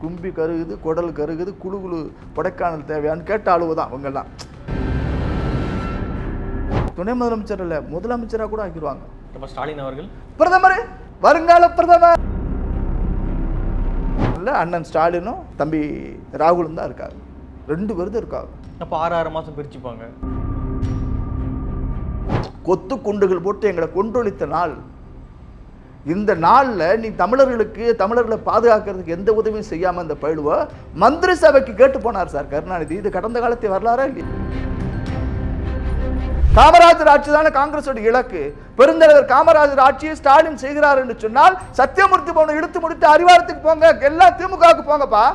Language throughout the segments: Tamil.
கும்பி கருகுது குடல் கருகுது குழு குழு கொடைக்கானல் தேவையான்னு கேட்ட அளவு தான் அவங்கெல்லாம் துணை முதலமைச்சர் இல்லை முதலமைச்சராக கூட ஆக்கிடுவாங்க. ஸ்டாலின் அவர்கள். பிரதமர் வருங்கால பிரதமர். இல்லை அண்ணன் ஸ்டாலினும் தம்பி ராகுலும் தான் இருக்காங்க. ரெண்டு பேரும் இருக்காங்க. அப்போ ஆறு ஆறு மாதம் பிரிச்சுப்பாங்க. கொத்து குண்டுகள் போட்டு எங்களை கொன்றொழித்த நாள் இந்த நாளில் நீ தமிழர்களுக்கு தமிழர்களை பாதுகாக்கிறதுக்கு எந்த உதவியும் செய்யாமல் இந்த பயிலுவ மந்திரி சபைக்கு கேட்டு போனார் சார் கருணாநிதி. இது கடந்த காலத்தை வரலாறா இல்லையா? காமராஜர் ஆட்சி தானே காங்கிரஸோட இலக்கு. பெருந்தலைவர் காமராஜர் ஆட்சியை ஸ்டாலின் செய்கிறார் என்று சொன்னால் சத்தியமூர்த்தி பவனை இழுத்து முடித்து அறிவாரத்துக்கு போங்க எல்லாம் திமுகவுக்கு போங்கப்பா.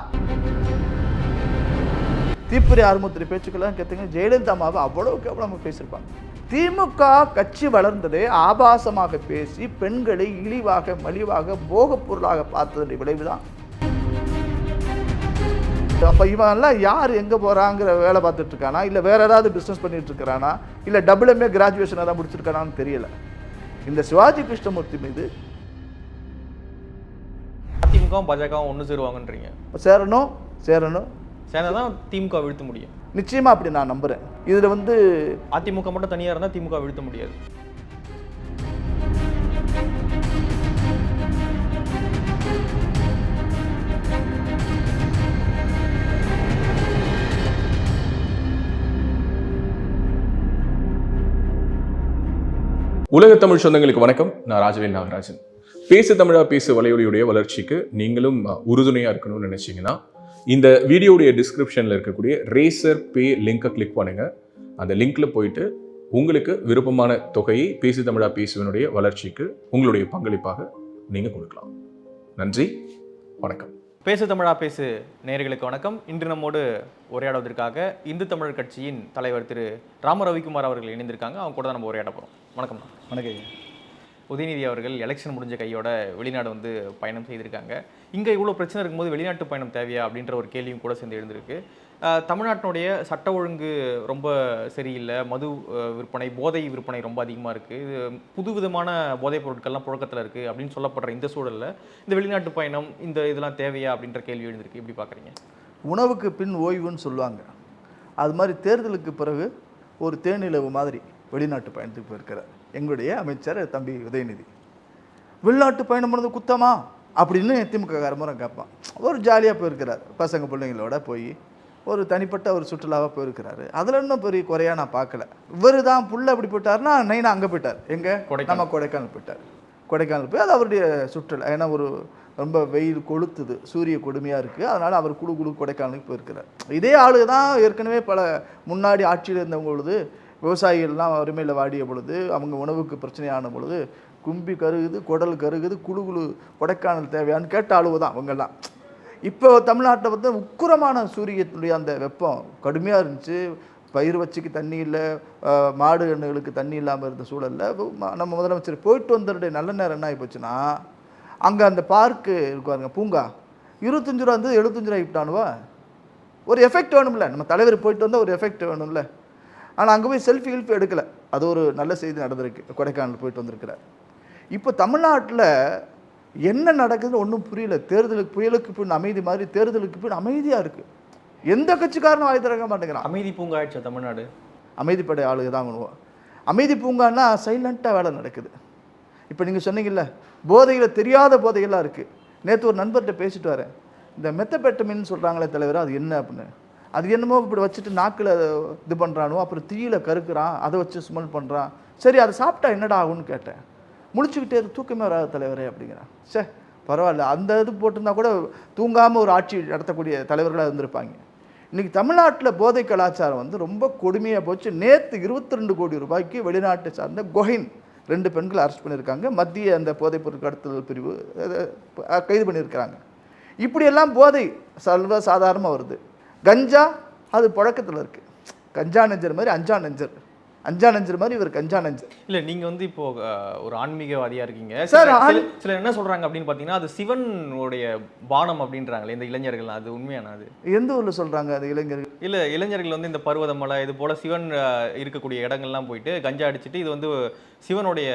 தீப்புரி ஆறுமுத்திரி பேச்சுக்கெல்லாம் கேட்டீங்க ஜெயலலிதா அம்மாவை அவ்வளவு கேவலமாக பேசியிருப்பாங்க. திமுக கட்சி வளர்ந்ததே ஆபாசமாக பேசி பெண்களை இழிவாக மலிவாக போகப் பொருளாக பார்த்ததன் விளைவுதான். அப்போ இவன்லாம் யார்? எங்கே போகிறாங்கிற வேலை பார்த்துட்டு இருக்கானா? இல்லை வேற ஏதாவது பிஸ்னஸ் பண்ணிட்டு இருக்கிறானா? இல்லை டபுள் எம்ஏ கிராஜுவேஷன் ஏதாவது முடிச்சிருக்கானான்னு தெரியல. இந்த சிவாஜி கிருஷ்ணமூர்த்தி மீது அதிமுகவும் பாஜகவும் ஒன்று சேருவாங்கன்றீங்க. சேரணும் சேரணும். சேர்ந்தா தான் திமுக வீழ்த்த முடியும். நிச்சயமாக அப்படி நான் நம்புகிறேன் இதில் வந்து அதிமுக மட்டும் தனியாக இருந்தால் திமுக வீழ்த்த முடியாது. உலக தமிழ் சொந்தங்களுக்கு வணக்கம். நான் ராஜவேல் நாகராஜன். பேசு தமிழா பேசு வலையொலியுடைய வளர்ச்சிக்கு நீங்களும் அஹ், உறுதுணையா இருக்கணும்னு நினைச்சீங்கன்னா இந்த வீடியோடைய டிஸ்கிரிப்ஷன்ல இருக்கக்கூடிய ரேசர் பே லிங்கை கிளிக் பண்ணுங்க. அந்த லிங்க்ல போயிட்டு உங்களுக்கு விருப்பமான தொகையை பேசு தமிழா பேசுவனுடைய வளர்ச்சிக்கு உங்களுடைய பங்களிப்பாக நீங்க கொடுக்கலாம். நன்றி வணக்கம். பேசு தமிழா பேசு நேயர்களுக்கு வணக்கம். இன்று நம்மோடு உரையாடுவதற்காக இந்து தமிழர் கட்சியின் தலைவர் திரு ராம ரவிக்குமார் அவர்கள் இணைந்திருக்காங்க. அவங்க கூட தான் நம்ம உரையாட போகிறோம் வணக்கம். வணக்கம் ஐயா. உதயநிதி அவர்கள் எலெக்ஷன் முடிஞ்ச கையோட வெளிநாடு வந்து பயணம் செய்திருக்காங்க. இங்கே இவ்வளோ பிரச்சனை இருக்கும்போது வெளிநாட்டு பயணம் தேவையா அப்படின்ற ஒரு கேள்வியும் கூட சேர்ந்து எழுந்திருக்கு. தமிழ்நாட்டினுடைய சட்ட ஒழுங்கு ரொம்ப சரியில்லை. மது விற்பனை போதை விற்பனை ரொம்ப அதிகமாக இருக்குது இது புது விதமான போதைப் பொருட்கள்லாம் புழக்கத்தில் இருக்குது அப்படின்னு சொல்லப்படுற இந்த சூழலில் இந்த வெளிநாட்டு பயணம் இந்த இதெல்லாம் தேவையா அப்படின்ற கேள்வி எழுந்திருக்கு. எப்படி பார்க்குறீங்க? உணவுக்கு பின் ஓய்வுன்னு சொல்லுவாங்க. அது மாதிரி தேர்தலுக்கு பிறகு ஒரு தேனிலவு மாதிரி வெளிநாட்டு பயணத்துக்கு போயிருக்கிறார். எங்களுடைய அமைச்சர் தம்பி உதயநிதி. வெளிநாட்டு பயணம் பண்ணது குத்தமா? அப்படின்னு திமுக காரமுறை கேட்பான். ஒரு ஜாலியாக போயிருக்கிறார். பசங்க பிள்ளைங்களோட போய் ஒரு தனிப்பட்ட ஒரு சுற்றுலாவாக போயிருக்கிறாரு. அதில் இன்னும் பெரிய குறையா நான் பார்க்கல. இவர் தான் புள்ள அப்படி போயிட்டாருன்னா நைனா அங்கே போயிட்டார். எங்கே. நம்ம கொடைக்கானல் போயிட்டார். கொடைக்கானல் போய் அது அவருடைய சுற்றுலா. ஏன்னா ஒரு ரொம்ப வெயில் கொளுத்துது. சூரிய கொடுமையாக இருக்குது அதனால் அவர் குழு குழு கொடைக்கானலுக்கு போயிருக்கிறார். இதே ஆளு தான் ஏற்கனவே பல முன்னாடி ஆட்சியில் இருந்தவங்க பொழுது விவசாயிகள்லாம் வறுமையில் வாடிய பொழுது அவங்க உணவுக்கு பிரச்சனையான பொழுது கும்பி கருகுது குடல் கருகுது குழு குழு கொடைக்கானல் தேவையான்னு கேட்ட அளவு தான் அவங்கெல்லாம். இப்போ தமிழ்நாட்டில் வந்து உக்குரமான சூரியத்தினுடைய அந்த வெப்பம் கடுமையாக இருந்துச்சு. பயிர் வச்சுக்கு தண்ணி இல்லை மாடு கண்ணுகளுக்கு தண்ணி இல்லாமல் இருந்த சூழலில் நம்ம முதலமைச்சர் போயிட்டு வந்ததுடைய நல்ல நேரம் என்ன ஆகி போச்சுன்னா அங்கே அந்த பார்க்கு இருக்குவாருங்க பூங்கா. இருபத்தஞ்சு ரூபா இருந்தது எழுபத்தஞ்சு ரூபா விட்டானுவா ஒரு எஃபெக்ட் வேணும்ல. நம்ம தலைவர் போயிட்டு வந்தால் ஒரு எஃபெக்ட் வேணும்ல. ஆனால் அங்கே போய் செல்ஃபி கில்ஃபி எடுக்கலை. அது ஒரு நல்ல செய்தி நடந்திருக்கு. கொடைக்கானல் போயிட்டு வந்திருக்கிறார். இப்போ தமிழ்நாட்டில் என்ன நடக்குதுன்னு ஒன்றும் புரியல. தேர்தலுக்கு புயலுக்கு பின் அமைதி மாதிரி தேர்தலுக்கு பின் அமைதியாக இருக்குது எந்த கட்சிக்காரனும் வாய் திறக்க மாட்டேங்கிறான். அமைதி பூங்கா ஆயிடுச்சா தமிழ்நாடு? அமைதிப்படை ஆளுக தான் பண்ணுவோம் அமைதி பூங்கான்னா சைலண்ட்டாக வேலை நடக்குது. இப்போ நீங்கள் சொன்னீங்கல்ல போதையில் தெரியாத போதைகள்லாம் இருக்குது நேற்று ஒரு நண்பர்கிட்ட பேசிட்டு வரேன். இந்த மெத்தபெட்டமின்னு சொல்கிறாங்களே தலைவர் அது என்ன அப்படின்னு. அது என்னமோ இப்படி வச்சுட்டு நாக்கில் இது பண்ணுறானோ அப்புறம் தீயில கருக்குறான் அதை வச்சு ஸ்மெல் பண்ணுறான் சரி அதை சாப்பிட்டா என்னடா ஆகும்னு கேட்டேன். முழிச்சுக்கிட்டே தூக்கமே வராது தலைவரே அப்படிங்கிறான். சே பரவாயில்ல. அந்த இது போட்டிருந்தா கூட தூங்காமல் ஒரு ஆட்சி நடத்தக்கூடிய தலைவர்களாக இருந்திருப்பாங்க. இன்னைக்கு தமிழ்நாட்டில் போதை கலாச்சாரம் வந்து ரொம்ப கொடுமையாக போச்சு. நேற்று இருபத்தி ரெண்டு கோடி ரூபாய்க்கு வெளிநாட்டை சார்ந்த கொஹின் ரெண்டு பெண்கள் அரெஸ்ட் பண்ணியிருக்காங்க. மத்திய அந்த போதைப் பொருள் கடத்தல் பிரிவு கைது பண்ணியிருக்கிறாங்க. இப்படியெல்லாம் போதை சர்வ சாதாரணமாக வருது. கஞ்சா அது புழக்கத்தில் இருக்குது கஞ்சா நெஞ்சர் மாதிரி அஞ்சா நெஞ்சர். அஞ்சா நெஞ்சர் மாதிரி இவர் கஞ்சா நெஞ்சர். இல்ல நீங்க வந்து இப்போ ஒரு ஆன்மீகவாதியா இருக்கீங்க. சார், சில- என்ன சொல்றாங்க அப்படின்னு பாத்தீங்கன்னா அது சிவனுடைய பானம் அப்படின்றாங்களே இந்த இளைஞர்கள் அது உண்மையான அது? எந்த ஊரில் சொல்கிறாங்க அது இளைஞர்கள்? இல்ல இளைஞர்கள் வந்து இந்த பர்வதமலை இது போல சிவன் இருக்கக்கூடிய இடங்கள்லாம் போயிட்டு கஞ்சா அடிச்சிட்டு இது வந்து சிவனுடைய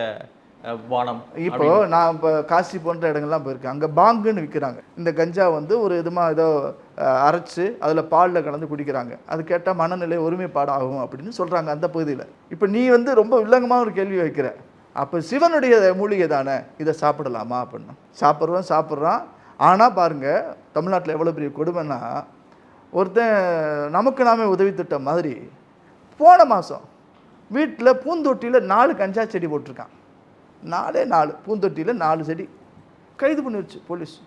வானம். இப்போ நான் இப்போ காசி போன்ற இடங்கள்லாம் போயிருக்கேன். அங்கே பாங்குன்னு விற்கிறாங்க இந்த கஞ்சா வந்து ஒரு இதுமா ஏதோ அரைச்சு அதில் பாலில் கலந்து குடிக்கிறாங்க. அது கேட்டால் மனநிலை ஒருமைப்பாடு ஆகும் அப்படின்னு சொல்கிறாங்க அந்த பகுதியில். இப்போ நீ வந்து ரொம்ப வில்லங்கமாக ஒரு கேள்வி வைக்கிற. அப்போ சிவனுடைய மூலிகை தானே? இதை சாப்பிடலாமா அப்படின்னு. சாப்பிட்றோம் சாப்பிட்றான். ஆனால் பாருங்கள் தமிழ்நாட்டில் எவ்வளோ பெரிய கொடுமைன்னா ஒருத்தன் நமக்கு நாமே உதவி திட்டம் மாதிரி போன மாதம் வீட்டில் பூந்தொட்டியில் நாலு கஞ்சா செடி போட்டிருக்கான். நாலே நாலு பூந்தொட்டியில் நாலு செடி. கைது பண்ணிருச்சு போலீஸ்.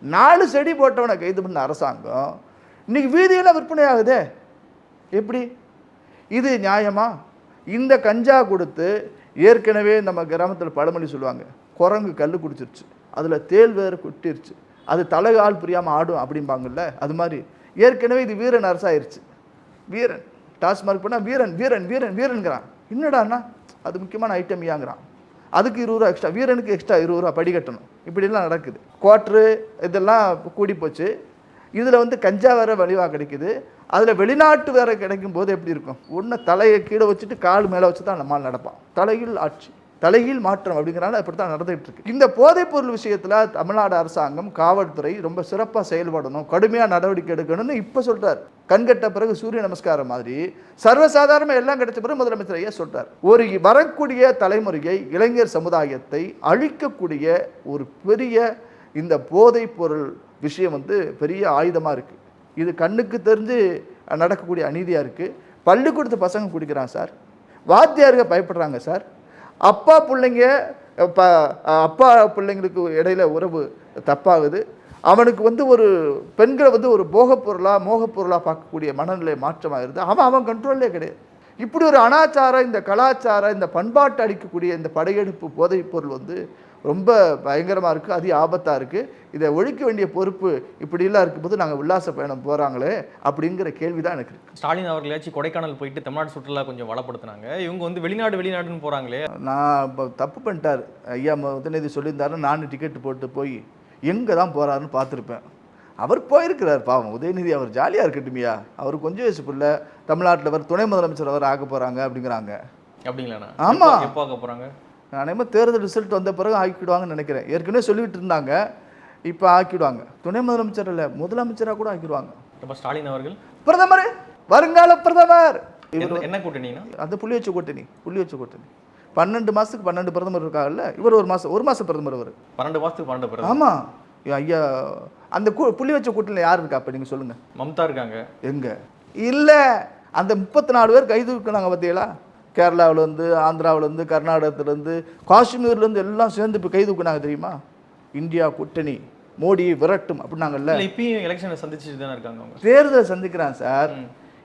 நாலு செடி போட்டவனை கைது பண்ண அரசாங்கம். இன்றைக்கி வீதியில் விற்பனை ஆகுதே. எப்படி? இது நியாயமா? இந்த கஞ்சா கொடுத்து ஏற்கனவே நம்ம கிராமத்தில் பழமொழி சொல்லுவாங்க. குரங்கு கல் குடிச்சிருச்சு. அதில் தேள் வேறு கொட்டிருச்சு. அது தலைகால் புரியாமல் ஆடும் அப்படிம்பாங்கல்ல அது மாதிரி. ஏற்கனவே இது வீரன் அரசாயிருச்சு. வீரன். டாஸ்மார்க் பண்ணால் வீரன் வீரன் வீரன் வீரன்கிறான். என்னடாண்ணா அது முக்கியமான ஐட்டம் ஏங்கிறான் அதுக்கு இருபது ரூபா எக்ஸ்ட்ரா வீரனுக்கு எக்ஸ்ட்ரா இருபது ரூபா படிக்கட்டணும் இப்படிலாம் நடக்குது. குவாட்ரு இதெல்லாம் கூடி போச்சு. இதில் வந்து கஞ்சா வேற வலிவாக கிடைக்குது. அதில் வெளிநாட்டு வேற கிடைக்கும் போது எப்படி இருக்கும்? ஒன்று தலையை கீழே வச்சுட்டு கால் மேலே வச்சு தான் நம்மால் நடப்பான். தலையில் ஆட்சி. தலைகீழ் மாற்றம் அப்படிங்கிறனால அப்படி தான் நடந்துகிட்டு இருக்கு இந்த போதைப் பொருள் விஷயத்தில் தமிழ்நாடு அரசாங்கம் காவல்துறை ரொம்ப சிறப்பாக செயல்படணும் கடுமையாக நடவடிக்கை எடுக்கணும்னு இப்போ சொல்கிறார் கண்கட்ட பிறகு சூரிய நமஸ்காரம் மாதிரி சர்வசாதாரண எல்லாம் கிடைச்ச பிறகு முதலமைச்சர் ஐயா சொல்கிறார் ஒரு வரக்கூடிய தலைமுறையை இளைஞர் சமுதாயத்தை அழிக்கக்கூடிய ஒரு பெரிய இந்த போதைப் பொருள் விஷயம் வந்து பெரிய ஆயுதமாக இருக்குது இது கண்ணுக்கு தெரிஞ்சு நடக்கக்கூடிய அநீதியாக இருக்குது பள்ளிக்கூடத்து பசங்க குடிக்கிறான் சார். வாத்தியாருங்க பயப்படுறாங்க சார். அப்பா பிள்ளைங்க இப்போ அப்பா பிள்ளைங்களுக்கு இடையில உறவு தப்பாகுது. அவனுக்கு வந்து ஒரு பெண்களை வந்து ஒரு போகப்பொருளாக பொருளாக பார்க்கக்கூடிய மனநிலை மாற்றமாக இருந்து அவன் அவன் கண்ட்ரோல்லே கிடையாது. இப்படி ஒரு அனாச்சாரம் இந்த கலாச்சாரம் இந்த பண்பாட்டை அளிக்கக்கூடிய இந்த படையெடுப்பு போதைப் பொருள் வந்து ரொம்ப பயங்கரமாக இருக்குது அதி ஆபத்தாக இருக்குது இதை ஒழிக்க வேண்டிய பொறுப்பு இப்படிலாம் இருக்கும்போது நாங்கள் உல்லாச பயணம் போகிறாங்களே அப்படிங்கிற கேள்வி தான் எனக்கு இருக்கு. ஸ்டாலின் அவர்களாச்சும் கொடைக்கானல் போயிட்டு தமிழ்நாடு சுற்றுலா கொஞ்சம் வளப்படுத்தினாங்க. இவங்க வந்து வெளிநாடு வெளிநாடுன்னு போறாங்களே. நான் தப்பு பண்ணிட்டார். ஐயா உதயநிதி சொல்லியிருந்தாரு நான் டிக்கெட் போட்டு போய் எங்கே தான் போகிறாருன்னு பார்த்துருப்பேன். அவர் போயிருக்கிறார் பாவம். உதயநிதி அவர் ஜாலியாக இருக்கட்டுமியா? அவர் கொஞ்சம் வயசு பிள்ளை. தமிழ்நாட்டில் அவர் துணை முதலமைச்சர் அவர் ஆக போகிறாங்க அப்படிங்கிறாங்க. அப்படிங்களாண்ணா? ஆமா. எப்போ- ஆக போறாங்க? அனைவரும் தேர்தல் ரிசல்ட் வந்த பிறகு ஆக்கிடுவாங்கன்னு நினைக்கிறேன். ஏற்கனவே சொல்லிட்டு இருந்தாங்க. இப்போ ஆக்கிடுவாங்க. துணை முதலமைச்சர் இல்லை முதலமைச்சராக கூட ஆக்கிடுவாங்க. ஸ்டாலின் அவர்கள்? பிரதமர் வருங்கால பிரதமர். என்ன- கூட்டணினா? அந்த புள்ளி வச்ச கூட்டணி புள்ளி வச்ச கூட்டணி. பன்னெண்டு மாதத்துக்கு பன்னெண்டு பிரதமர் இருக்காங்கல்ல இவர் ஒரு மாதம் ஒரு மாதம் பிரதமர் அவர் பன்னெண்டு மாசத்துக்கு பன்னெண்டு பேர் ஆமாம் ஐயா அந்த புள்ளி வச்ச கூட்டணியில் யார் இருக்கா அப்போ நீங்கள் சொல்லுங்கள் மம்தா இருக்காங்க. எங்கே? இல்லை. அந்த முப்பத்தி நாலு பேர் கைது இருக்கிறாங்க பார்த்தீங்களா கேரளாவிலேருந்து ஆந்திராவிலேருந்து கர்நாடகத்துலேருந்து காஷ்மீர்லேருந்து எல்லாம் சேர்ந்து இப்போ கைது தூக்குனாங்க தெரியுமா? இந்தியா கூட்டணி மோடி விரட்டும் அப்படின்னாங்கல்ல. இப்பயும் எலெக்ஷனை சந்திச்சுட்டு தானே இருக்காங்க அவங்க. தேர்தலை சந்திக்கிறான் சார்.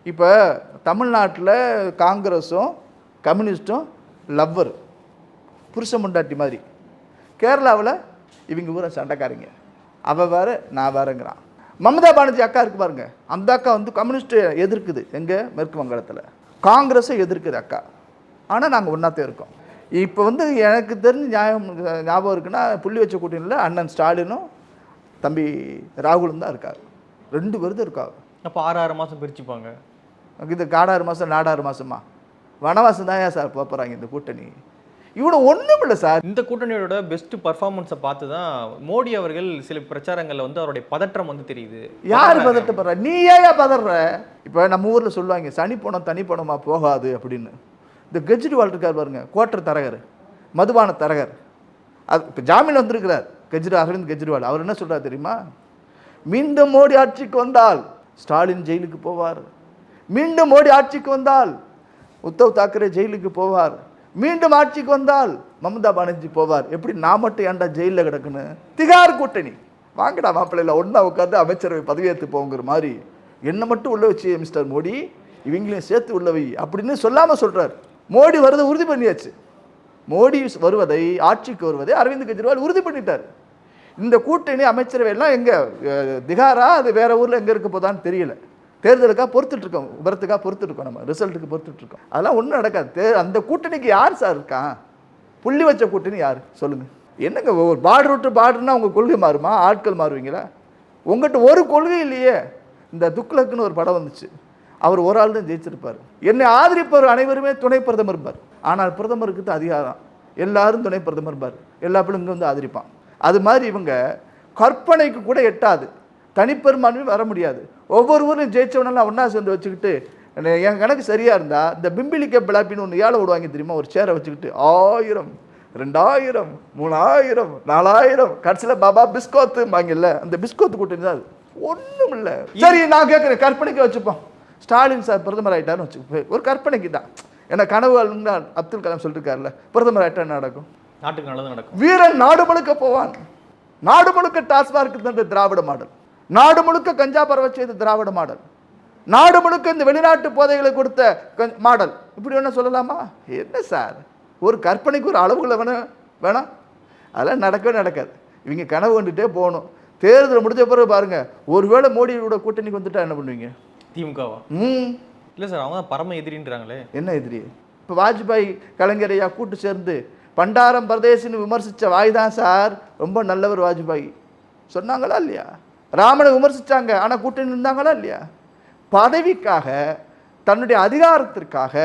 இப்போ தமிழ்நாட்டில் காங்கிரஸும் கம்யூனிஸ்ட்டும் லவ்வர் புருஷ முண்டாட்டி மாதிரி. கேரளாவில் இவங்க ஊரை சண்டைக்காரங்க. அவ வேற நான் வேறங்கிறான். மமதா பானர்ஜி அக்கா இருக்கு பாருங்க. அந்த அக்கா வந்து கம்யூனிஸ்ட்டை எதிர்க்குது. எங்கே? மேற்கு வங்காளத்தில். காங்கிரஸை எதிர்க்குது அக்கா. ஆனால் நாங்கள் ஒன்றாத்தே இருக்கோம். இப்போ வந்து எனக்கு தெரிஞ்ச நியாயம் ஞாபகம் இருக்குன்னா புள்ளி வச்ச கூட்டணியில் அண்ணன் ஸ்டாலினும் தம்பி ராகுலும் தான் இருக்காரு. ரெண்டு பேரும் இருக்காங்க. அப்ப ஆறு ஆறு மாசம் பிரிச்சுப்பாங்க. இது காடாறு மாதம் நாடாறு மாதமா வனவாசம் தான் ஏன் சார் போக போகிறாங்க இந்த கூட்டணி? இவனை ஒன்றும் இல்லை சார். இந்த கூட்டணியோட பெஸ்ட் பர்ஃபார்மன்ஸை பார்த்து தான் மோடி அவர்கள் சில பிரச்சாரங்கள்ல வந்து அவருடைய பதற்றம் வந்து தெரியுது. யார் பதட்டப்படுற? நீ ஏன் பதற? இப்போ நம்ம ஊரில் சொல்லுவாங்க சனி போனம் தனி போனமா போகாது அப்படின்னு. இந்த கெஜ்ரிவால் இருக்கார் பாருங்க கோட்டர் தரகர் மதுபான தரகர். அது இப்போ ஜாமீன் வந்திருக்கிறார் கெஜ்ரி அரவிந்த் கெஜ்ரிவால். அவர் என்ன சொல்கிறார் தெரியுமா? மீண்டும் மோடி ஆட்சிக்கு வந்தால் ஸ்டாலின் ஜெயிலுக்கு போவார். மீண்டும் மோடி ஆட்சிக்கு வந்தால் உத்தவ் தாக்கரே ஜெயிலுக்கு போவார். மீண்டும் ஆட்சிக்கு வந்தால் மம்தா பானர்ஜி போவார். எப்படி நான் மட்டும் ஏன்டா ஜெயிலில் கிடக்குன்னு? திகார் கூட்டணி. வாங்கடா மாப்பிள்ளையில் ஒன்றா உட்காந்து அமைச்சரவை பதவியேற்று போங்கிற மாதிரி. என்னை மட்டும் உள்ள வச்சு மிஸ்டர் மோடி. இவங்களையும் சேர்த்து உள்ளவை அப்படின்னு சொல்லாமல் சொல்கிறார் மோடி வருதை உறுதி பண்ணியாச்சு. மோடி வருவதை ஆட்சிக்கு வருவதை அரவிந்த் கெஜ்ரிவால் உறுதி பண்ணிட்டார். இந்த கூட்டணி அமைச்சரவை எங்கே திகாரா? அது வேற ஊரில் எங்கே இருக்க போதான்னு தெரியல. தேர்தலுக்காக பொறுத்துட்டு இருக்கோம். விபரத்துக்காக பொறுத்துட்ருக்கோம் நம்ம. ரிசல்ட்டுக்கு பொறுத்துட்ருக்கோம் அதெல்லாம் ஒன்றும் நடக்காது. தே- அந்த கூட்டணிக்கு யார் சார் இருக்கான் புள்ளி வச்ச கூட்டணி யார்? சொல்லுங்கள் என்னங்க ஒரு பார்டர் விட்டு பார்டர்னா உங்கள் கொள்கை மாறுமா? ஆட்கள் மாறுவீங்களா? உங்கள்கிட்ட ஒரு கொள்கை இல்லையே. இந்த துக்ளக்குன்னு ஒரு படம் வந்துச்சு. அவர் ஒரு ஆள் தான் ஜெயிச்சிருப்பார். என்னை ஆதரிப்பவர் அனைவருமே துணை பிரதமர் இருப்பார். ஆனால் பிரதமருக்கு தான் அதிகாரம். எல்லாரும் துணை பிரதமர் பார் எல்லா பிள்ளைங்க இங்கே வந்து ஆதரிப்பான் அது மாதிரி இவங்க கற்பனைக்கு கூட எட்டாது. தனிப்பெரும்பான்மை வர முடியாது. ஒவ்வொரு ஊரும் ஜெயிச்சவனெல்லாம் ஒன்றா சேர்ந்து வச்சுக்கிட்டு என் கணக்கு சரியாக இருந்தால் இந்த பிம்பிளிக்க பிளாப்பின்னு ஒன்று ஏழை விடுவாங்க தெரியுமா? ஒரு சேரை வச்சுக்கிட்டு ஆயிரம் ரெண்டாயிரம் மூணாயிரம் நாலாயிரம் கடைசியில் பாபா பிஸ்கோத்து வாங்கல அந்த பிஸ்கோத்து கூட்டணி தான் அது. ஒன்றும் இல்லை சரி நான் கேட்குறேன் கற்பனைக்கு வச்சுப்போம். ஸ்டாலின் சார் பிரதமர் ஆயிட்டாருன்னு வச்சுக்கோ ஒரு கற்பனைக்கு தான். ஏன்னா கனவு ஆளுங்க அப்துல் கலாம் சொல்லிருக்காருல்ல பிரதமர் என்ன நடக்கும்? நாட்டுக்கு நல்லது நடக்கும். வீரன் நாடு முழுக்க போவான். நாடு முழுக்க டாஸ்மார்க் தந்த திராவிட மாடல். நாடு முழுக்க கஞ்சா பரவ செய்த திராவிட மாடல். நாடு முழுக்க இந்த வெளிநாட்டு போதைகளை கொடுத்த மாடல். இப்படி வேணா சொல்லலாமா? என்ன சார்? ஒரு கற்பனைக்கு ஒரு அளவுகளை வேணா வேணாம் அதெல்லாம் நடக்கவே நடக்காது. இவங்க கனவு கண்டுட்டே போகணும். தேர்தல் முடிஞ்ச பிறகு பாருங்க ஒருவேளை மோடியோட கூட்டணிக்கு வந்துட்டா என்ன பண்ணுவீங்க? திமுகவா? ம். இல்லை சார் அவங்க தான் பரம எதிரின்றாங்களே. என்ன எதிரி? இப்போ வாஜ்பாய் கலைஞரையா கூட்டு சேர்ந்து பண்டாரம் பிரதேசின்னு விமர்சித்த வாய் தான் சார். ரொம்ப நல்லவர் வாஜ்பாய். சொன்னாங்களா இல்லையா? ராமனை விமர்சிச்சாங்க ஆனால் கூட்டணி இருந்தாங்களா இல்லையா? பதவிக்காக தன்னுடைய அதிகாரத்திற்காக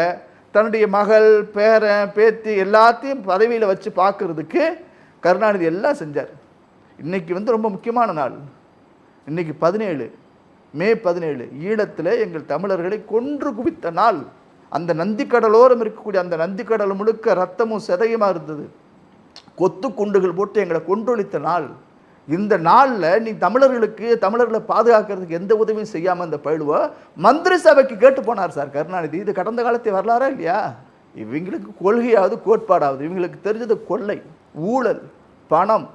தன்னுடைய மகள் பேரன் பேத்தி எல்லாத்தையும் பதவியில் வச்சு பார்க்கறதுக்கு கருணாநிதி எல்லாம் செஞ்சார். இன்னைக்கு வந்து ரொம்ப முக்கியமான நாள். இன்னைக்கு பதினேழு. மே பதினேழு ஈழத்தில் எங்கள் தமிழர்களை கொன்று குவித்த நாள். அந்த நந்திக்கடலோரம் இருக்கக்கூடிய அந்த நந்திக்கடல் முழுக்க ரத்தமும் சிதையுமா இருந்தது. கொத்து குண்டுகள் போட்டு எங்களை கொன்றொழித்த நாள். இந்த நாளில் நீ தமிழர்களுக்கு தமிழர்களை பாதுகாக்கிறதுக்கு எந்த உதவியும் செய்யாமல் இந்த பழுவ மந்திரி சபைக்கு கேட்டு போனார் சார் கருணாநிதி. இது கடந்த காலத்தை வரலாறா இல்லையா? இவங்களுக்கு கொள்கையாவது கோட்பாடாவது. இவங்களுக்கு தெரிஞ்சது கொள்ளை ஊழல் பணம்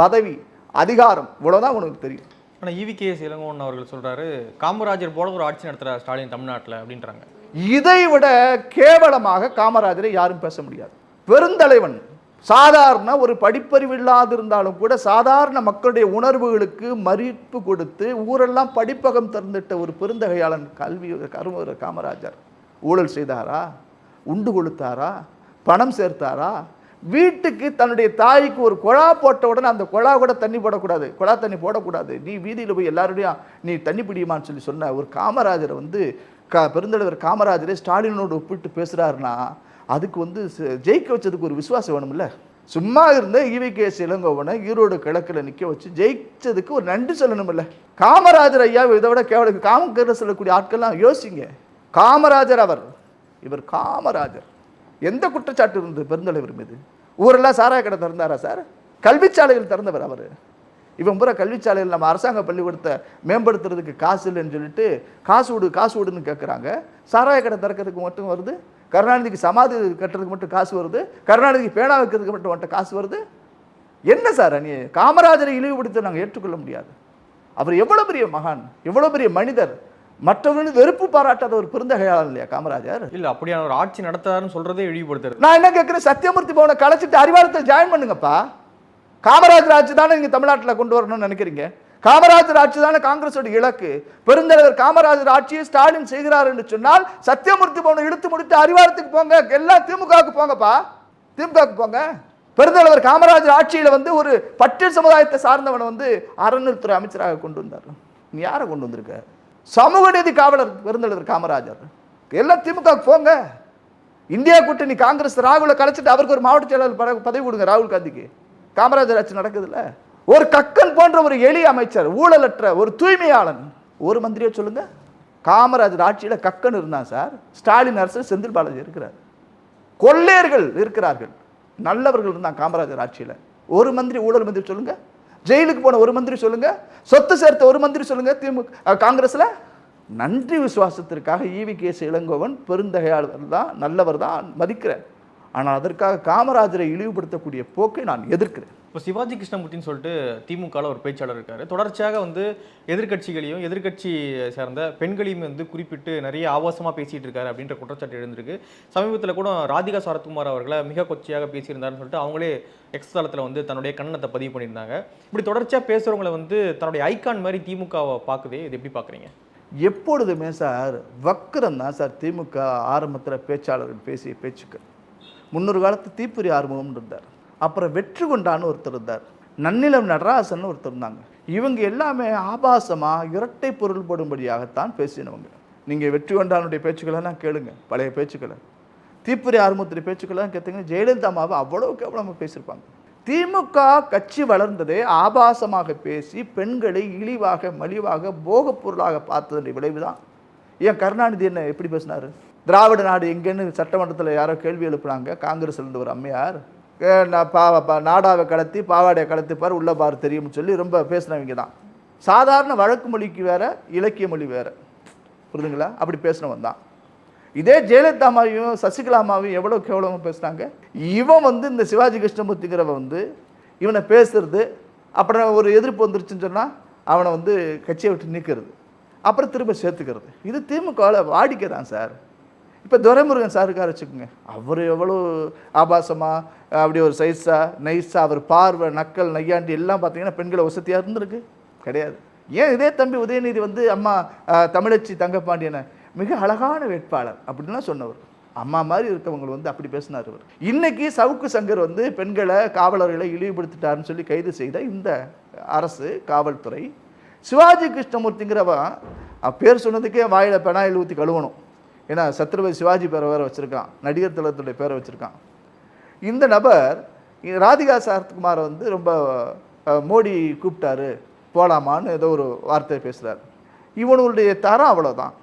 பதவி அதிகாரம். இவ்வளோதான் உனக்கு தெரியும். ஆனால் இவிகேஎஸ் இளங்கோன் அவர்கள் சொல்றாரு காமராஜர் போல ஒரு ஆட்சி நடத்துறார் ஸ்டாலின் தமிழ்நாட்டில் அப்படின்றாங்க. இதை விட கேவலமாக காமராஜரை யாரும் பேச முடியாது. பெருந்தலைவன் சாதாரண ஒரு படிப்பறிவு இல்லாது இருந்தாலும் கூட சாதாரண மக்களுடைய உணர்வுகளுக்கு மதிப்பு கொடுத்து ஊரெல்லாம் படிப்பகம் திறந்துட்ட ஒரு பெருந்தகையாளன் கல்வி கரும காமராஜர். ஊழல் செய்தாரா? உண்டு கொடுத்தாரா பணம் சேர்த்தாரா? வீட்டுக்கு தன்னுடைய தாய்க்கு ஒரு குழா போட்ட உடனே அந்த குழா கூட தண்ணி போடக்கூடாது. குழா தண்ணி போடக்கூடாது. நீ வீதியில் போய் எல்லாருடையும் நீ தண்ணி பிடியுமான்னு சொல்லி சொன்ன ஒரு காமராஜரை வந்து கா பெருந்தலைவர் காமராஜரை ஸ்டாலினோடு ஒப்பிட்டு பேசுகிறாருன்னா அதுக்கு வந்து ஜெயிக்க வச்சதுக்கு ஒரு விசுவாசம் வேணும்ல. சும்மா இருந்த ஈவிகேஎஸ் இளங்கோவனை ஈரோடு கிழக்கில் நிற்க வச்சு ஜெயிச்சதுக்கு ஒரு நன்றி சொல்லணும்ல. காமராஜர் ஐயா இதை விட கேவலுக்கு காமக்கரை சொல்லக்கூடிய ஆட்கள்லாம் யோசிங்க. காமராஜர் அவர். இவர் காமராஜர். எந்த குற்றச்சாட்டு இருந்தது பெருந்தலைவர் மீது? ஊரெல்லாம் சாராய கடை திறந்தாரா சார்? கல்விச்சாலைகள் திறந்தவர் அவர். இவன் பூரா கல்விச்சாலையில் நம்ம அரசாங்க பள்ளிக்கூடத்தை மேம்படுத்துறதுக்கு காசு இல்லைன்னு சொல்லிட்டு காசு விடு காசு விடுன்னு கேட்குறாங்க சாராய கடை திறக்கிறதுக்கு மட்டும் வருது. கருணாநிதிக்கு சமாதி கட்டுறதுக்கு மட்டும் காசு வருது. கருணாநிதிக்கு பேனா வைக்கிறதுக்கு மட்டும் மட்டும் காசு வருது. என்ன சார் நீ காமராஜரை இழிவுபடுத்த நாங்கள் ஏற்றுக்கொள்ள முடியாது. அவர் எவ்வளோ பெரிய மகான் எவ்வளோ பெரிய மனிதர். மற்றவர்களும் வெறுப்பு பாராட்டாத ஒரு பெருந்தகையாளர் இல்லையா காமராஜர்? இல்லை அப்படியான ஒரு ஆட்சி நடத்துறாருன்னு சொல்றதே இழிவுபடுத்துறது. நான் என்ன கேட்குறேன்? சத்தியமூர்த்தி பவனை கலைச்சிட்டு அறிவாலயத்தில் ஜாயின் பண்ணுங்கப்பா. காமராஜர் ஆட்சி தானே நீங்கள் தமிழ்நாட்டில் கொண்டு வரணும்னு நினைக்கிறீங்க? காமராஜர் ஆட்சி தானே காங்கிரஸோட இலக்கு. பெருந்தலைவர் காமராஜர் ஆட்சியை ஸ்டாலின் செய்கிறார் என்று சொன்னால் சத்தியமூர்த்தி பவனை இழுத்து முடித்து அறிவாலயத்துக்கு போங்க. எல்லாம் திமுகவுக்கு போங்கப்பா. திமுகவுக்கு போங்க. பெருந்தலைவர் காமராஜர் ஆட்சியில் வந்து ஒரு பட்டியல் சமுதாயத்தை சார்ந்தவனை வந்து அறநிலைத்துறை அமைச்சராக கொண்டு வந்தார். நீ யாரை கொண்டு வந்திருக்க? சமூக நீதி காவலர் பெருந்தலைவர் காமராஜர். எல்லாம் திமுக போங்க. இந்தியா கூட்டணி காங்கிரஸ் ராகுலை கலைச்சிட்டு அவருக்கு ஒரு மாவட்ட செயலாளர் பதவி கொடுங்க ராகுல் காந்திக்கு. காமராஜர் ஆட்சி நடக்குதுல்ல? ஒரு கக்கன் போன்ற ஒரு எளிய அமைச்சர் ஊழலற்ற ஒரு தூய்மையாளன். ஒரு மந்திரியை சொல்லுங்க. காமராஜர் ஆட்சியில் கக்கன் இருந்தான் சார் ஸ்டாலின் அரசு செந்தில் பாலாஜி இருக்கிறார். கொள்ளையர்கள் இருக்கிறார்கள். நல்லவர்கள் இருந்தான் காமராஜர் ஆட்சியில். ஒரு மந்திரி ஊழல் மந்திரி சொல்லுங்கள் ஜெயிலுக்கு போன ஒரு மந்திரி சொல்லுங்க சொத்து சேர்த்த ஒரு மந்திரி சொல்லுங்க திமுக காங்கிரஸில் காங்கிரஸ்ல. நன்றி விசுவாசத்திற்காக ஈவி கேஸ் இளங்கோவன் பெருந்தகையாளர் தான் நல்லவர் தான் மதிக்கிறேன். ஆனால் அதற்காக காமராஜரை இழிவுபடுத்தக்கூடிய போக்கை நான் எதிர்க்கிறேன். இப்போ சிவாஜி கிருஷ்ணமூர்த்தின்னு சொல்லிட்டு திமுகவில் ஒரு பேச்சாளர் இருக்கார். தொடர்ச்சியாக வந்து எதிர்க்கட்சிகளையும் எதிர்க்கட்சி சார்ந்த பெண்களையும் வந்து குறிப்பிட்டு நிறைய ஆபாசமாக பேசிகிட்டு இருக்காரு அப்படின்ற குற்றச்சாட்டு எழுந்திருக்கு. சமீபத்தில் கூட ராதிகா சரத்குமார் அவர்களை மிக கொச்சையாக பேசியிருந்தாருன்னு சொல்லிட்டு அவங்களே எக்ஸ் தளத்தில் வந்து தன்னுடைய கண்ணனத்தை பதிவு பண்ணியிருந்தாங்க. இப்படி தொடர்ச்சியாக பேசுகிறவங்களை வந்து தன்னுடைய ஐக்கான் மாதிரி திமுகவை பார்க்குதே இது எப்படி பார்க்குறீங்க? எப்பொழுதுமே சார் வக்கரம் தான் சார் திமுக ஆரம்பத்தில் பேச்சாளர்கள் பேசிய பேச்சுக்கள். முன்னொரு காலத்து தீப்புரி ஆறுமுகம் இருந்தார். அப்புறம் வெற்றி கொண்டான்னு ஒருத்தர் இருந்தார். நன்னிலம் நடராசன் ஒருத்தர் இருந்தாங்க. இவங்க எல்லாமே ஆபாசமாக இரட்டை பொருள்படும்படியாகத்தான் பேசினவங்க. நீங்கள் வெற்றி கொண்டானுடைய பேச்சுக்களெல்லாம் கேளுங்க பழைய பேச்சுக்களை. தீப்புரி ஆறுமுத்திரி பேச்சுக்கெல்லாம் கேட்டீங்கன்னா ஜெயலலிதா அம்மாவை அவ்வளோ கேவலமாக பேசியிருப்பாங்க. திமுக கட்சி வளர்ந்ததே ஆபாசமாக பேசி பெண்களை இழிவாக மலிவாக போகப் பொருளாக பார்த்ததனுடைய விளைவுதான். ஏன் கருணாநிதி என்ன எப்படி பேசினாரு? திராவிட நாடு எங்கேன்னு சட்டமன்றத்தில் யாரோ கேள்வி எழுப்புனாங்க காங்கிரஸ்லேருந்து ஒரு அம்மையார் பா பா- நாடாவை கடத்தி பாவாடையை கடத்திப்பார் பார் பார் தெரியும்னு சொல்லி ரொம்ப பேசினவங்க தான் சாதாரண வழக்கு மொழிக்கு வேற இலக்கிய மொழி வேற. புரிதுங்களா அப்படி பேசினவன் தான். இதே ஜெயலலிதா அம்மாவையும் சசிகலா அம்மாவையும் எவ்வளோ கேவலமாக பேசுனாங்க? இவன் வந்து இந்த சிவாஜி கிருஷ்ணமூர்த்திங்கிறவன் வந்து இவனை பேசுறது அப்புறம் ஒரு எதிர்ப்பு வந்துருச்சுன்னு சொன்னால் அவனை வந்து கட்சியை விட்டு நீக்கிறது. அப்புறம் திரும்ப சேர்த்துக்கிறது. இது திமுகவில் வாடிக்கை தான் சார். இப்போ துரைமுருகன் சார் இருக்கார் வச்சுக்கோங்க. அவர் எவ்வளோ ஆபாசமாக அப்படி ஒரு சைஸாக நைஸாக அவர் பார்வை நக்கல் நையாண்டி எல்லாம் பார்த்தீங்கன்னா பெண்களை வசதியாக இருந்திருக்கு. கிடையாது. ஏன் இதே தம்பி உதயநிதி வந்து அம்மா தமிழச்சி தங்கப்பாண்டியனை மிக அழகான வேட்பாளர் அப்படின்லாம் சொன்னவர். அம்மா மாதிரி இருக்கவங்க வந்து அப்படி பேசினார் இவர். இன்னைக்கு சவுக்கு சங்கர் வந்து பெண்களை காவலர்களை இழிவுபடுத்திட்டாருன்னு சொல்லி கைது செய்த இந்த அரசு காவல்துறை சிவாஜி கிருஷ்ணமூர்த்திங்கிறவன் பேர் சொன்னதுக்கே வாயில் பெனாயில் ஊற்றி கழுவணும். ஏன்னா சத்ரபதி சிவாஜி பேரை வேறு வச்சுருக்கான். நடிகர் திலகத்துடைய பேரை வச்சுருக்கான். இந்த நபர் ராதிகா சரத்குமாரை வந்து ரொம்ப மோடி கூப்பிட்டாரு போலாமான்னு ஏதோ ஒரு வார்த்தை பேசுகிறார் இவனுடைய தரம் அவ்வளோதான்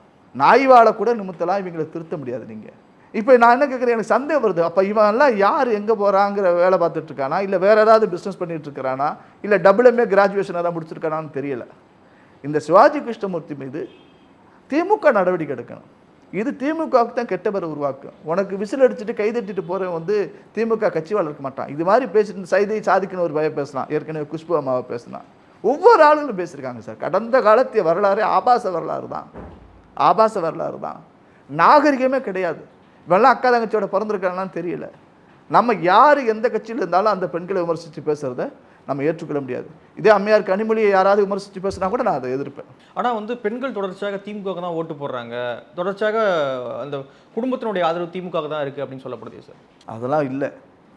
நாய் வாழை கூட நிமித்தலாம் இவங்களை திருத்த முடியாது நீங்கள் இப்போ நான் என்ன கேட்குறேன் எனக்கு சந்தேகம் வருது. அப்போ இவன்லாம் யார் எங்கே போகிறாங்கிற வேலை பார்த்துட்ருக்கானா இல்லை வேறு ஏதாவது பிஸ்னஸ் பண்ணிகிட்ருக்கிறானா இல்லை டபுள் எம்ஏ கிராஜுவேஷன் ஏதாவது முடிச்சிருக்கானான்னு தெரியல. இந்த சிவாஜி கிருஷ்ணமூர்த்தி மீது திமுக நடவடிக்கை எடுக்கணும். இது திமுகவுக்கு தான் கெட்ட பேரை உருவாக்கும் உனக்கு விசில் அடிச்சுட்டு கைதட்டிட்டு போகிறவன் வந்து திமுக கட்சி வளர்க்க மாட்டான். இது மாதிரி பேசிட்டு சைதை சாதிக்கணும் ஒரு பய பேசலாம் ஏற்கனவே குஷ்பு அம்மாவை பேசலாம் ஒவ்வொரு ஆளுங்களும் பேசியிருக்காங்க சார். கடந்த காலத்திய வரலாறு ஆபாச வரலாறு தான். ஆபாச வரலாறு தான். நாகரிகமே கிடையாது. இவெல்லாம் அக்கா தங்கச்சியோட பிறந்திருக்காங்களான்னு தெரியல. நம்ம யார் எந்த கட்சியில் இருந்தாலும் அந்த பெண்களை விமர்சித்து பேசுகிறத நம்ம ஏற்றுக்கொள்ள முடியாது. இதே அம்மையார் கனிமொழியை யாராவது விமர்சித்து பேசுனா கூட நான் அதை எதிர்ப்பேன். ஆனால் வந்து பெண்கள் தொடர்ச்சியாக திமுக தான் ஓட்டு போடுறாங்க. தொடர்ச்சியாக அந்த குடும்பத்தினுடைய ஆதரவு திமுக தான் இருக்குது அப்படின்னு சொல்லப்படுது சார். அதெல்லாம் இல்லை.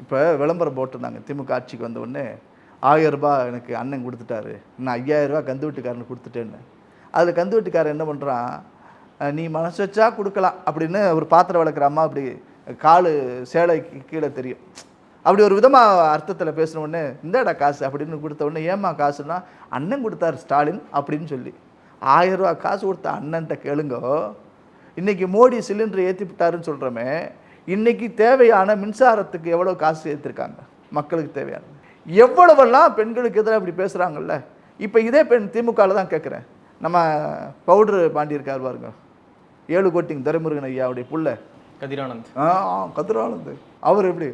இப்போ விளம்பரம் போட்டிருந்தாங்க. திமுக ஆட்சிக்கு வந்த உடனே ஆயிரம் ரூபாய் எனக்கு அண்ணன் கொடுத்துட்டாரு. நான் ஐயாயிரம் ரூபாய் கந்து வீட்டுக்காரனுக்கு கொடுத்துட்டேன்னு. அதில் கந்து வீட்டுக்காரன் என்ன பண்ணுறான் நீ மனசு வச்சா கொடுக்கலாம் அப்படின்னு ஒரு பாத்திரம் வளர்க்குற அம்மா அப்படி காலு சேலைக்கு கீழே தெரியும். அப்படி ஒரு விதமாக அர்த்தத்தில் பேசின உடனே இந்தாடா காசு அப்படின்னு கொடுத்த உடனே ஏம்மா காசுன்னா அண்ணன் கொடுத்தாரு ஸ்டாலின் அப்படின்னு சொல்லி. ஆயிரம் ரூபாய் காசு கொடுத்த அண்ணன்ட்ட கேளுங்கோ. இன்னைக்கு மோடி சிலிண்டர் ஏற்றி விட்டாருன்னு சொல்கிறோமே இன்னைக்கு தேவையான மின்சாரத்துக்கு எவ்வளோ காசு ஏற்றிருக்காங்க மக்களுக்கு தேவையான எவ்வளவெல்லாம் பெண்களுக்கு எதிராக இப்படி பேசுகிறாங்கல்ல இப்போ இதே பெண் திமுகவில் தான் கேட்குறேன் நம்ம பவுட்ரு பாண்டி இருக்கார் பாருங்க. ஏழு கோட்டிங் துரைமுருகன் ஐயாவுடைய புள்ள. கதிரானந்த். ஆ கதிரானந்து. அவர் எப்படி?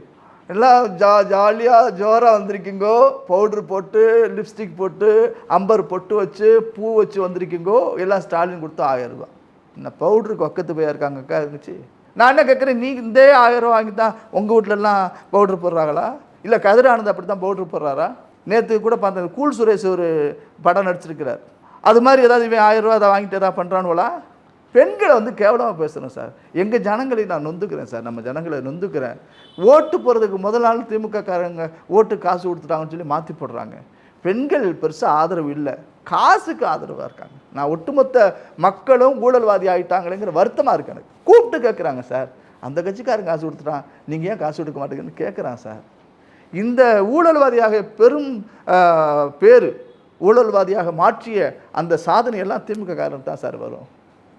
எல்லாம் ஜா ஜாலியாக ஜோராக வந்திருக்கீங்கோ. பவுட்ரு போட்டு லிப்ஸ்டிக் போட்டு அம்பர் பொட்டு வச்சு பூ வச்சு வந்திருக்கீங்கோ. எல்லாம் ஸ்டாலின் கொடுத்து ஆயிரம் இந்த பவுட்ருக்கு ஒக்கத்து போயிருக்காங்கக்கா இருந்துச்சு. நான் என்ன கேட்குறேன் நீ இந்த ஆயிரம் ரூபா வாங்கி தான் உங்கள் வீட்டிலலாம் பவுட்ரு போடுறாங்களா? இல்லை கதிரானந்த் அப்படி தான் பவுட்ரு போடுறாரா? நேற்று கூட பார்த்தேன் கூல் சுரேஷ் ஒரு படம் நடிச்சிருக்கிறார். அது மாதிரி ஏதாவது இவன் ஆயிரம் ரூபா அதை வாங்கிட்டு ஏதாவது பண்ணுறானுவலா பெண்களை வந்து கேவலமாக பேசுகிறேன் சார். எங்கள் ஜனங்களை நான் நொந்துக்கிறேன் சார். நம்ம ஜனங்களை நொந்துக்கிறேன். ஓட்டு போகிறதுக்கு முதல் நாள் திமுக காரங்க ஓட்டு காசு கொடுத்துட்டாங்கன்னு சொல்லி மாற்றி போடுறாங்க. பெண்கள் பெருசாக ஆதரவு இல்லை. காசுக்கு ஆதரவாக இருக்காங்க. நான் ஒட்டுமொத்த மக்களும் ஊழல்வாதி ஆகிட்டாங்களேங்கிற வருத்தமாக இருக்கு எனக்கு. கூப்பிட்டு கேட்குறாங்க சார். அந்த கட்சிக்காரன் காசு கொடுத்துட்டான். நீங்கள் ஏன் காசு கொடுக்க மாட்டேங்கன்னு கேட்குறான் சார். இந்த ஊழல்வாதியாக பெரும் பேர் ஊழல்வாதியாக மாற்றிய அந்த சாதனையெல்லாம் திமுக காரணம் தான் சார் வரும்.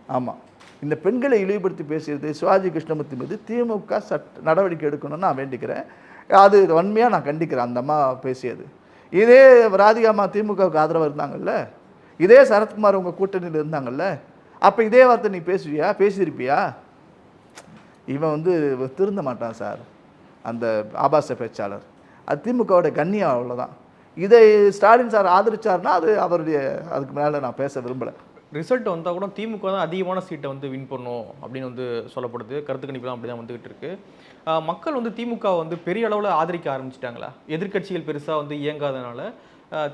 ஆமாம் இந்த பெண்களை இழிவுபடுத்தி பேசியது சிவாஜி கிருஷ்ணமூர்த்தி மீது திமுக சட் நடவடிக்கை எடுக்கணும்னு நான் வேண்டிக்கிறேன். அது வன்மையாக நான் கண்டிக்கிறேன். அந்த அம்மா பேசியது. இதே ராதிகா அம்மா திமுகவுக்கு ஆதரவாக இருந்தாங்கல்ல? இதே சரத்குமார் உங்கள் கூட்டணியில் இருந்தாங்கல்ல? அப்போ இதே வார்த்தை நீ பேசுவியா? பேசியிருப்பியா? இவன் வந்து திருந்த மாட்டான் சார். அந்த ஆபாச பேச்சாளர். அது திமுகவோட கண்ணியம் அவ்வளோதான் இதை ஸ்டாலின் சார் ஆதரிச்சார்னா அது அவருடைய அதுக்கு மேலே நான் பேச விரும்பலை. ரிசல்ட் வந்தால் கூட திமுக தான் அதிகமான சீட்டை வந்து வின் பண்ணும் அப்படின்னு வந்து சொல்லப்படுது. கருத்து கணிப்புலாம் அப்படி தான் வந்துகிட்டு இருக்கு. மக்கள் வந்து திமுக வந்து பெரிய அளவில் ஆதரிக்க ஆரம்பிச்சிட்டாங்களா? எதிர்க்கட்சிகள் பெருசாக வந்து இயங்காதனால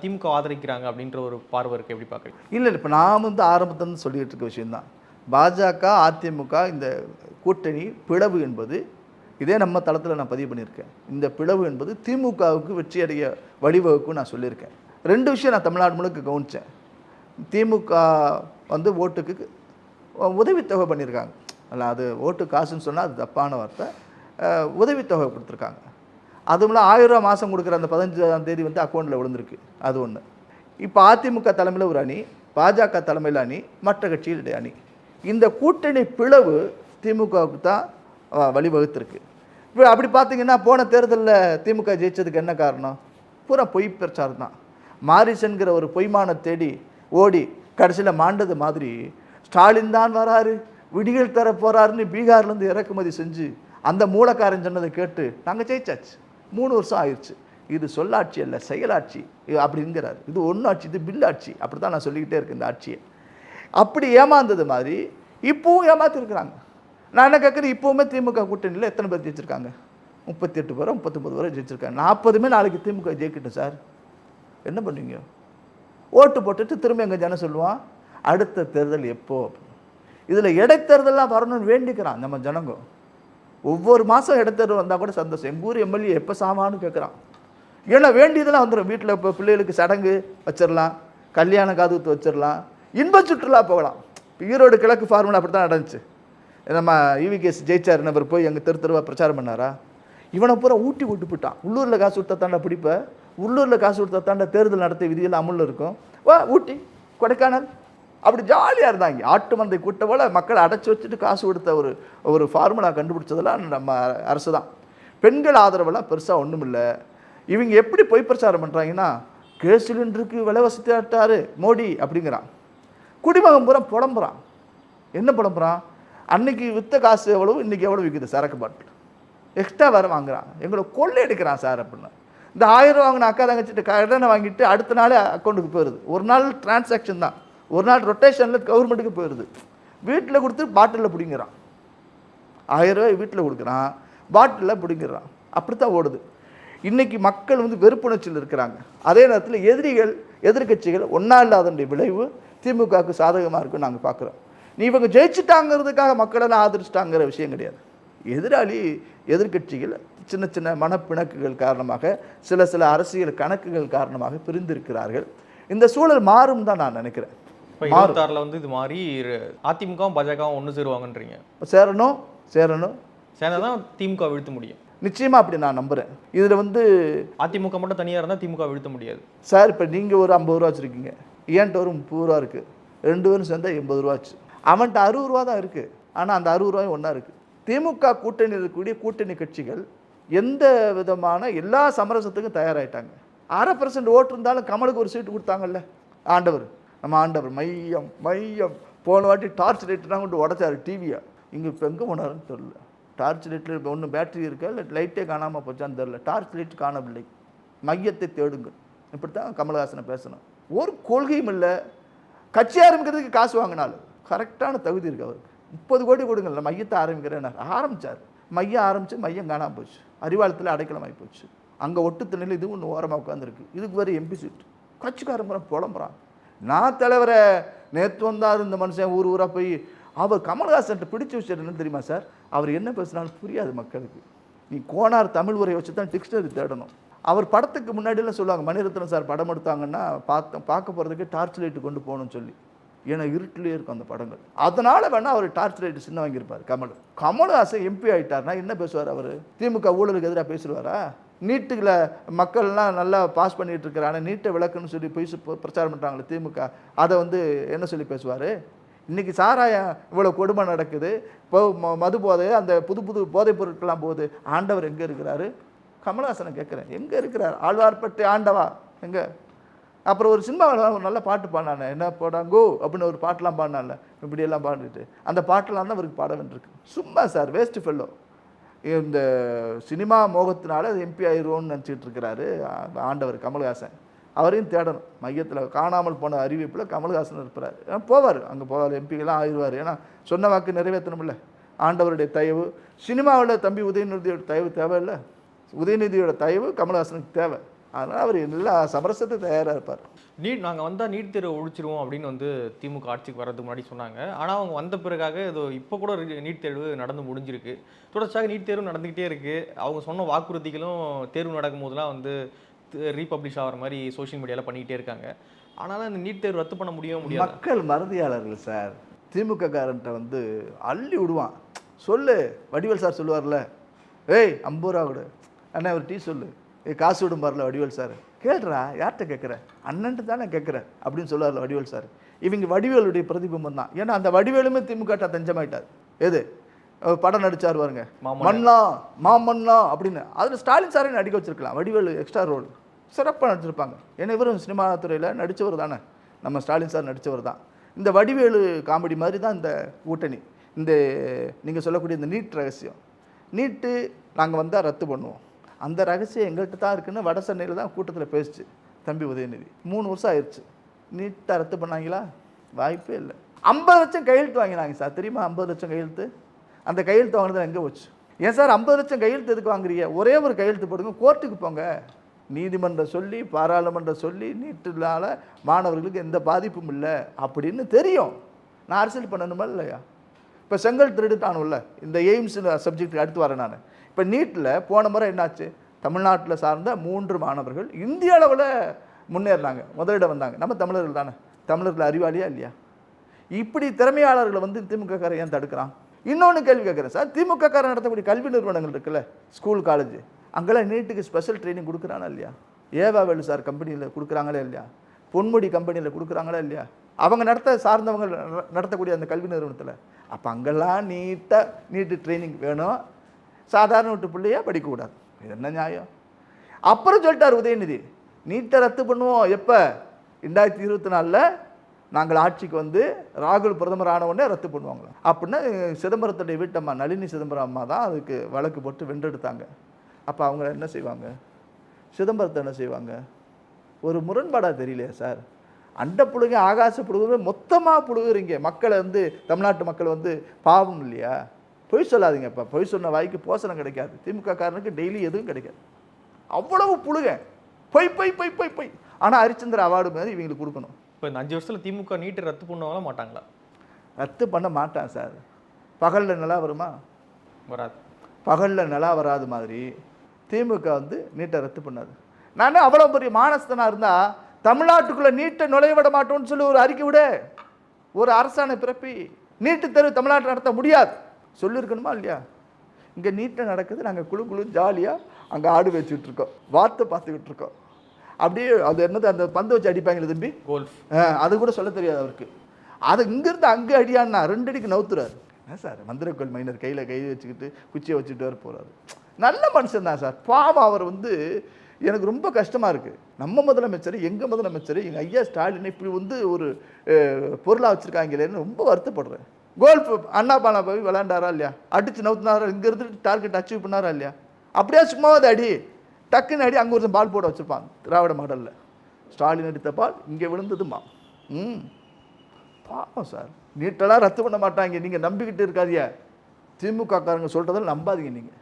திமுக ஆதரிக்கிறாங்க அப்படின்ற ஒரு பார்வை இருக்கு. எப்படி பார்க்குறீங்க? இல்லை இப்போ நான் வந்து ஆரம்பத்துலேருந்து சொல்லிட்டு இருக்க விஷயம்தான். பாஜக அதிமுக இந்த கூட்டணி பிளவு என்பது இதே நம்ம தளத்தில் நான் பதிவு பண்ணியிருக்கேன். இந்த பிளவு என்பது திமுகவுக்கு வெற்றி அடைய வழிவகுக்கும் நான் சொல்லியிருக்கேன். ரெண்டு விஷயம் நான் தமிழ்நாடு முழுக்க கவனித்தேன் திமுக வந்து ஓட்டுக்கு உதவித்தொகை பண்ணியிருக்காங்க. அல்ல அது ஓட்டு காசுன்னு சொன்னால் அது தப்பான வார்த்தை. உதவித்தொகை கொடுத்துருக்காங்க. அதுமில்ல ஆயிரம் ரூபா மாதம் கொடுக்குற அந்த பதினஞ்சாம் தேதி வந்து அக்கௌண்ட்டில் விழுந்திருக்கு. அது ஒன்று இப்போ அதிமுக தலைமையில் ஒரு அணி பாஜக தலைமையில் அணி மற்ற கட்சியிலுடைய அணி. இந்த கூட்டணி பிளவு திமுகவுக்கு தான் வழிவகுத்திருக்கு. இப்போ அப்படி பார்த்தீங்கன்னா போன தேர்தலில் திமுக ஜெயிச்சதுக்கு என்ன காரணம்? பூரா பொய் பிரச்சாரம் தான். மாரிசன்கிற ஒரு பொய்மான தேடி ஓடி கடைசியில் மாண்டது மாதிரி ஸ்டாலின் தான் வராரு விடிகள் தர போகிறாருன்னு பீகார்லேருந்து இறக்குமதி செஞ்சு அந்த மூலக்காரன் சொன்னதை கேட்டு நாங்கள் ஜெயிச்சாச்சு. மூணு வருஷம் ஆயிடுச்சு இது சொல்லாட்சி அல்ல செயலாட்சி இது அப்படிங்கிறாரு. இது ஒன்றாட்சி இது பில்லாட்சி அப்படி தான் நான் சொல்லிக்கிட்டே இருக்கேன் இந்த ஆட்சியை. அப்படி ஏமாந்தது மாதிரி இப்பவும் ஏமாத்திருக்கிறாங்க. நான் என்ன கேட்குறேன் இப்போவுமே திமுக கூட்டணியில் எத்தனை பேர் ஜெயிச்சிருக்காங்க? முப்பத்தி எட்டு பேரோ முப்பத்தொம்பது பேரோ ஜெயிச்சிருக்காங்க. நாற்பதுமே நாளைக்கு திமுக ஜெயிக்கட்டும் சார். என்ன பண்ணுவீங்க? ஓட்டு போட்டுட்டு திரும்ப எங்கள் ஜனம் சொல்லுவான் அடுத்த தேர்தல் எப்போ? இதில் இடைத்தேர்தலாம் வரணும்னு வேண்டிக்கிறான் நம்ம ஜனங்க. ஒவ்வொரு மாதம் இடைத்தேர்தல் வந்தால் கூட சந்தோஷம். எங்கள் ஊர் எம்எல்ஏ எப்போ சாமான்னு கேட்குறான் ஏன்னா வேண்டியதெல்லாம் வந்துடும் வீட்டில் இப்போ பிள்ளைகளுக்கு சடங்கு வச்சிடலாம் கல்யாண காதுகுத்து வச்சிடலாம் இன்ப சுற்றுலா போகலாம். இப்போ ஈரோடு கிழக்கு ஃபார்முலா அப்படி தான் நடந்துச்சு. நம்ம ஈவிகேஸ் ஜெயிச்சார் நபர் போய் எங்கள் தெரு தெருவாக பிரச்சாரம் பண்ணாரா? இவனை பூரா ஊட்டி விட்டு போட்டான் உள்ளூரில் காசு விட்டா தாண்டா பிடிப்ப? உள்ளூரில் காசு கொடுத்தா தாண்டா தேர்தல் நடத்த விதிகள் அமுல்ல இருக்கும். வா ஊட்டி கொடைக்கானல். அப்படி ஜாலியாக இருந்தாங்க. ஆட்டு மந்தை கூட்ட போல் மக்களை அடைச்சி வச்சுட்டு காசு கொடுத்த ஒரு ஒரு ஃபார்முலா கண்டுபிடிச்சதெல்லாம் நம்ம அரசு தான் பெண்கள் ஆதரவெல்லாம் பெருசாக ஒன்றும் இல்லை இவங்க எப்படி பொய் பிரச்சாரம் பண்ணுறாங்கன்னா கேஸ் சிலிண்டருக்கு விலை தேட்டாரு மோடி அப்படிங்கிறான். குடிமகன் பூரா புலம்புறான். என்ன புலம்புறான்? அன்னைக்கு வித்த காசு எவ்வளவு இன்றைக்கி எவ்வளோ விற்குது சரக்கு பாட்டில். எக்ஸ்ட்ரா வேறு வாங்குறான். எங்களை கொள்ளை எடுக்கிறான் சார் அப்படின்னு. இந்த ஆயிரம் ரூபா வாங்கின அக்கா தங்கச்சிட்டு கடனை வாங்கிட்டு அடுத்த நாள் அக்கௌண்ட்டுக்கு போயிடுது. ஒரு நாள் டிரான்சாக்ஷன் தான். ஒரு நாள் ரொட்டேஷனில் கவர்மெண்ட்டுக்கு போயிடுது. வீட்டில் கொடுத்து பாட்டிலில் பிடிங்கிறான். ஆயிரம் ரூபாய் வீட்டில் கொடுக்குறான். பாட்டிலில் பிடிங்கிறான். அப்படித்தான் ஓடுது. இன்றைக்கி மக்கள் வந்து வெறுப்புணர்ச்சியில் இருக்கிறாங்க. அதே நேரத்தில் எதிரிகள் எதிர்க்கட்சிகள் ஒன்றா இல்லாதனுடைய விளைவு திமுகவுக்கு சாதகமாக இருக்குன்னு நாங்கள் பார்க்குறோம் நீ இவங்க ஜெயிச்சிட்டாங்கிறதுக்காக மக்களெல்லாம் ஆதரிச்சிட்டாங்கிற விஷயம் கிடையாது. எதிராளி எதிர்கட்சிகள் சின்ன சின்ன மனப்பிணக்குகள் காரணமாக சில சில அரசியல் கணக்குகள் காரணமாக பிரிந்திருக்கிறார்கள். இந்த சூழல் மாறும் தான் நான் நினைக்கிறேன். இருபத்தாறில் வந்து இது மாதிரி அதிமுகவும் பாஜகவும் ஒன்று சேருவாங்கன்றீங்க. சேரணும் சேரணும். சேர்ந்தா தான் திமுக வீழ்த்த முடியும். நிச்சயமாக அப்படி நான் நம்புகிறேன் இதில் வந்து அதிமுக மட்டும் தனியாக இருந்தால் திமுக வீழ்த்த முடியாது. சார் இப்போ நீங்கள் ஒரு ஐம்பது ரூபா வச்சுருக்கீங்க. ஏன்ட்ட ஒரு முப்பது ரூபா இருக்குது ரெண்டு பேரும் சேர்ந்தா எண்பது ரூபா ஆச்சு. அவன்கிட்ட அறுபது ரூபா தான் இருக்குது ஆனால் அந்த அறுபது ரூபாயும் ஒன்றா இருக்குது திமுக கூட்டணி இருக்கக்கூடிய கூட்டணி கட்சிகள் எந்த விதமான எல்லா சமரசத்துக்கும் தயாராகிட்டாங்க அரை பர்சன்ட் ஓட்டு இருந்தாலும் கமலுக்கு ஒரு சீட்டு கொடுத்தாங்கல்ல. ஆண்டவர் நம்ம ஆண்டவர் மையம் மையம். போன வாட்டி டார்ச் லைட்லாம் கொண்டு உடச்சாரு டிவியை இங்கே இப்போ எங்கே போனாருன்னு தெரில டார்ச் லைட்டில் இப்போ ஒன்றும் பேட்டரி இருக்கா? இல்லை லைட்டே காணாமல் போச்சான்னு தெரில டார்ச் லைட் காணவில்லை. மையத்தை தேடுங்கள். இப்படி தான் கமலஹாசனை பேசணும். ஒரு கொள்கையும் இல்லை. கட்சி ஆரம்பிக்கிறதுக்கு காசு வாங்கினாலும். கரெக்டான தகுதி இருக்கு அவருக்கு. முப்பது கோடி கொடுங்கல்ல மையத்தை ஆரம்பிக்கிறேன் ஆரம்பிச்சார். மையம் ஆரம்பித்து மையம் காணாமல் போச்சு. அறிவாளத்தில் அடைக்கலமாகி போச்சு. அங்கே ஒட்டு தண்ணியில் இது ஒன்று ஓரமாக உட்காந்துருக்கு இதுக்கு வேறு எம்பி சீட் கட்சிக்காரன் பூரா புலம்புறான். நான் தலைவரை நேற்று வந்தார் இந்த மனுஷன் ஊர் ஊராக போய் அவர் கமல்ஹாசன்ட்ட பிடிச்ச விஷயம் என்னன்னு தெரியுமா சார்? அவர் என்ன பேசுனாலும் புரியாது மக்களுக்கு. நீ கோனார் தமிழ் உரையை வச்சு தான் டிக்ஷனரி தேடணும். அவர் படத்துக்கு முன்னாடிலாம் சொல்லுவாங்க மணிரத்னம் சார் படம் எடுத்தாங்கன்னா பார்த்தோம் பார்க்க போகிறதுக்கு டார்ச் லைட்டு கொண்டு போகணும்னு சொல்லி. ஏன்னா இருட்டிலே இருக்கும் அந்த படங்கள். அதனால வேணா அவர் டார்ச் லைட்டு சின்ன வாங்கியிருப்பார் கமல். கமல்ஹாசன் எம்பி ஆகிட்டார்னா என்ன பேசுவார் அவர்? திமுக ஊழலுக்கு எதிராக பேசுவாரா நீட்டுகளில் மக்கள்லாம் நல்லா பாஸ் பண்ணிகிட்டு இருக்கிறாங்க நீட்டை விளக்குன்னு சொல்லி போய் பிரச்சாரம் பண்ணுறாங்களே திமுக அதை வந்து என்ன சொல்லி பேசுவார்? இன்றைக்கி சாராயம் இவ்வளோ கொடுமை நடக்குது இப்போ மது போதை அந்த புது புது போதைப் பொருட்கள்லாம் போகுது ஆண்டவர் எங்கே இருக்கிறாரு? கமலஹாசனை கேட்குறேன். எங்கே இருக்கிறார்? ஆழ்வார்பட்டு ஆண்டவா? எங்கே? அப்புறம் ஒரு சினிமாவில் ஒரு நல்ல பாட்டு பாடினானே என்ன போடாங்கோ? அப்படின்னு ஒரு பாட்டெலாம் பாடினான்ல இப்படியெல்லாம் பாடிட்டு. அந்த பாட்டெல்லாம் தான் அவருக்கு பாட வேண்டியிருக்கு. சும்மா சார் வேஸ்ட்டு ஃபெல்லோ இந்த சினிமா மோகத்தினால எம்பி ஆயிடுவோம்னு நினச்சிட்டு இருக்கிறாரு ஆண்டவர் கமல்ஹாசன். அவரையும் தேடணும். மையத்தில் காணாமல் போன அறிவிப்பில் கமல்ஹாசன் இருப்பார். ஏன்னா போவார். அங்கே போவார் எம்பிக்கெல்லாம் ஆயிடுவார் ஏன்னா சொன்ன வாக்கு நிறைவேற்றணும்ல. ஆண்டவருடைய தயவு. சினிமாவில் தம்பி உதயநிதியோட தயவு தேவையில்லை. உதயநிதியோட தயவு கமல்ஹாசனுக்கு தேவை. அதனால் அவர் எல்லா சமரசத்துக்கு தயாராக இருப்பார். நீட் நாங்கள் வந்தால் நீட் தேர்வு ஒழிச்சிருவோம் அப்படின்னு வந்து திமுக ஆட்சிக்கு வர்றதுக்கு முன்னாடி சொன்னாங்க. ஆனால் அவங்க வந்த பிறகாக ஏதோ இப்போ கூட நீட் தேர்வு நடந்து முடிஞ்சிருக்கு. தொடர்ச்சியாக நீட் தேர்வு நடந்துக்கிட்டே இருக்கு. அவங்க சொன்ன வாக்குறுதிகளும் தேர்வு நடக்கும் போதெல்லாம் வந்து ரீபப்ளிஷ் ஆகிற மாதிரி சோஷியல் மீடியாவில் பண்ணிக்கிட்டே இருக்காங்க. ஆனாலும் அந்த நீட் தேர்வு ரத்து பண்ண முடியவே முடியாது? மக்கள் மறதியாளர்கள் சார். திமுக காரன்ட்ட வந்து அள்ளி விடுவான். சொல்லு வடிவேல் சார் சொல்லுவார்ல ஏய் ஐம்பது ரூபா கொடு அண்ணா ஒரு டீ சொல்லு. காசு விடும் பாருல வடிவேல் சார். கேளுடா யார்கிட்ட கேட்குற அண்ணன்ட்டு தானே கேட்குறேன் அப்படின்னு சொல்லுவார்ல வடிவேல் சார். இவங்க வடிவேலுடைய பிரதிபிம்பம் தான். ஏன்னா அந்த வடிவேலுமே திமுக தஞ்சமாயிட்டார். எது? படம் நடிச்சார் பாருங்க. மண்ணா மாமன்னா அப்படின்னு. அதில் ஸ்டாலின் சாரை நடிக்க வச்சிருக்கலாம். வடிவேலு எக்ஸ்ட்ரா ரோல் சிறப்பாக நடிச்சிருப்பாங்க. ஏன்னா இவரும் சினிமா துறையில் நடித்தவர் தானே. நம்ம ஸ்டாலின் சார் நடித்தவர் தான். இந்த வடிவேலு காமெடி மாதிரி தான் இந்த கூட்டணி. இந்த நீங்கள் சொல்லக்கூடிய இந்த நீட் ரகசியம். நீட்டு நாங்கள் வந்தால் ரத்து பண்ணுவோம். அந்த ரகசியம் எங்கள்கிட்ட தான் இருக்குன்னு வட சென்னையில் தான் கூட்டத்தில் பேசுச்சு தம்பி உதயநிதி. மூணு வருஷம் ஆயிடுச்சு நீட்டாக ரத்து பண்ணாங்களா? வாய்ப்பே இல்லை. ஐம்பது லட்சம் கையெழுத்து வாங்கினாங்க சார். தெரியுமா ஐம்பது லட்சம் கையெழுத்து? அந்த கையெழுத்து வாங்கினது எங்கே போச்சு? ஏன் சார் ஐம்பது லட்சம் கையெழுத்து எதுக்கு வாங்குறீங்க? ஒரே ஒரு கையெழுத்து போடுங்க கோர்ட்டுக்கு போங்க. நீதிமன்றம் சொல்லி பாராளுமன்றம் சொல்லி நீட்டுனால மாணவர்களுக்கு எந்த பாதிப்பும் இல்லை அப்படின்னு தெரியும். நான் அரசியல் பண்ணணுமா இல்லையா? இப்போ செங்கல் திருடுட்டானுல்ல இந்த எய்ம்ஸ் சப்ஜெக்ட்டுக்கு அடுத்து வரேன் நான். இப்போ நீட்டில் போன முறை என்னாச்சு? தமிழ்நாட்டில் சார்ந்த மூன்று மாணவர்கள் இந்திய அளவில் முன்னேறினாங்க. முதலிடம் வந்தாங்க. நம்ம தமிழர்கள் தானே? தமிழர்கள் அறிவாளியா இல்லையா? இப்படி திறமையாளர்களை வந்து திமுக ஏன் தடுக்கிறான்? இன்னொன்று கேள்வி கேட்குறேன் சார். திமுக காரன் நடத்தக்கூடிய கல்வி நிறுவனங்கள் இருக்குல்ல ஸ்கூல் காலேஜ் அங்கெல்லாம் நீட்டுக்கு ஸ்பெஷல் ட்ரைனிங் கொடுக்குறானா இல்லையா? ஏவா வேலு சார் கம்பெனியில் கொடுக்குறாங்களா இல்லையா? பொன்முடி கம்பெனியில் கொடுக்குறாங்களா இல்லையா? அவங்க நடத்த சார்ந்தவங்க நடத்தக்கூடிய அந்த கல்வி நிறுவனத்தில். அப்போ அங்கெல்லாம் நீட்டாக நீட்டு ட்ரைனிங் வேணும். சாதாரண விட்டு பிள்ளையே படிக்கக்கூடாது. இது என்ன நியாயம்? அப்புறம் சொல்லிட்டார் உதயநிதி நீட்டை ரத்து பண்ணுவோம். எப்போ? ரெண்டாயிரத்தி இருபத்தி நாலில் நாங்கள் ஆட்சிக்கு வந்து ராகுல் பிரதமர் ஆனவுடனே ரத்து பண்ணுவாங்களா அப்படின்னா சிதம்பரத்துடைய வீட்டம்மா நளினி சிதம்பரம் அம்மா தான் அதுக்கு வழக்கு போட்டு வென்றெடுத்தாங்க. அப்போ அவங்க என்ன செய்வாங்க? சிதம்பரத்தை என்ன செய்வாங்க? ஒரு முரண்பாடாக தெரியலையா சார்? அண்ட புழுங்க ஆகாச புழுகு மொத்தமாக புழுகுறீங்க. மக்களை வந்து தமிழ்நாட்டு மக்கள் வந்து பாவம் இல்லையா? பொய் சொல்லாதீங்கப்பா. பொய் சொன்ன வாய்க்கு போசனம் கிடைக்காது. திமுக காரனுக்கு டெய்லி எதுவும் கிடைக்காது. அவ்வளவு புழுக. பொய் பொய் பொய் பொய் பொய். ஆனால் ஹரிச்சந்திர அவார்டு மாதிரி இவங்களுக்கு கொடுக்கணும். இப்போ இந்த அஞ்சு வருஷத்துல திமுக நீட்டை ரத்து பண்ணுவாங்களா மாட்டாங்களா? ரத்து பண்ண மாட்டான் சார். பகலில் நிலா வருமா? வராது. பகலில் நிலா வராது மாதிரி திமுக வந்து நீட்டை ரத்து பண்ணாது. நான் அவ்வளோ பெரிய மானஸ்தனாக இருந்தால் தமிழ்நாட்டுக்குள்ளே நீட்டை நுழைய விட மாட்டோம்னு சொல்லி ஒரு அறிக்கை விடு. ஒரு அரசாணை பிறப்பி நீட்டு தேர்வு தமிழ்நாட்டில் நடத்த முடியாது. சொல்லியிருக்கணுமா இல்லையா? இங்கே நீட்டை நடக்குது நாங்கள் குழு குழு ஜாலியாக அங்கே ஆடு வச்சுக்கிட்டு இருக்கோம் வார்த்தை பார்த்துக்கிட்டு இருக்கோம் அப்படியே அது என்னது அந்த பந்து வச்சு அடிப்பாங்களே தம்பி? கோல்ஃப். அது கூட சொல்ல தெரியாது அவருக்கு. அது இங்கிருந்து அங்கே அடியான்னா ரெண்டு அடிக்கு நவுத்துறாரு. என்ன சார் மந்திரக்கோள் மைனர் கையில் கை வச்சுக்கிட்டு குச்சியை வச்சுட்டு வர போகிறாரு நல்ல மனுஷன் தான் சார். பாவம் அவர் வந்து எனக்கு ரொம்ப கஷ்டமாக இருக்குது நம்ம முதலமைச்சர் எங்கள் முதலமைச்சர் எங்கள் ஐயா ஸ்டாலின் இப்படி வந்து ஒரு பொருளாக வச்சுருக்காங்களேன்னு ரொம்ப வருத்தப்படுறேன். கோல்ஃப் அண்ணா பாலா போய் விளாண்டாரா இல்லையா? அடித்து நவுத்தினாரா? இங்கேருந்து டார்கெட் அச்சீவ் பண்ணாரா இல்லையா? அப்படியே சும்மாவது அடி. டக்குன்னு அடி அங்கே ஒரு பால் போட வச்சுருப்பான் திராவிட மாடலில். ஸ்டாலின் அடித்த பால் இங்கே விழுந்ததுமா? ம். பாவம் சார் நீட்டெல்லாம் ரத்து பண்ண மாட்டாங்க. நீங்கள் நம்பிக்கிட்டு இருக்காதியா திமுகக்காரங்க சொல்கிறதில் நம்பாதீங்க நீங்கள்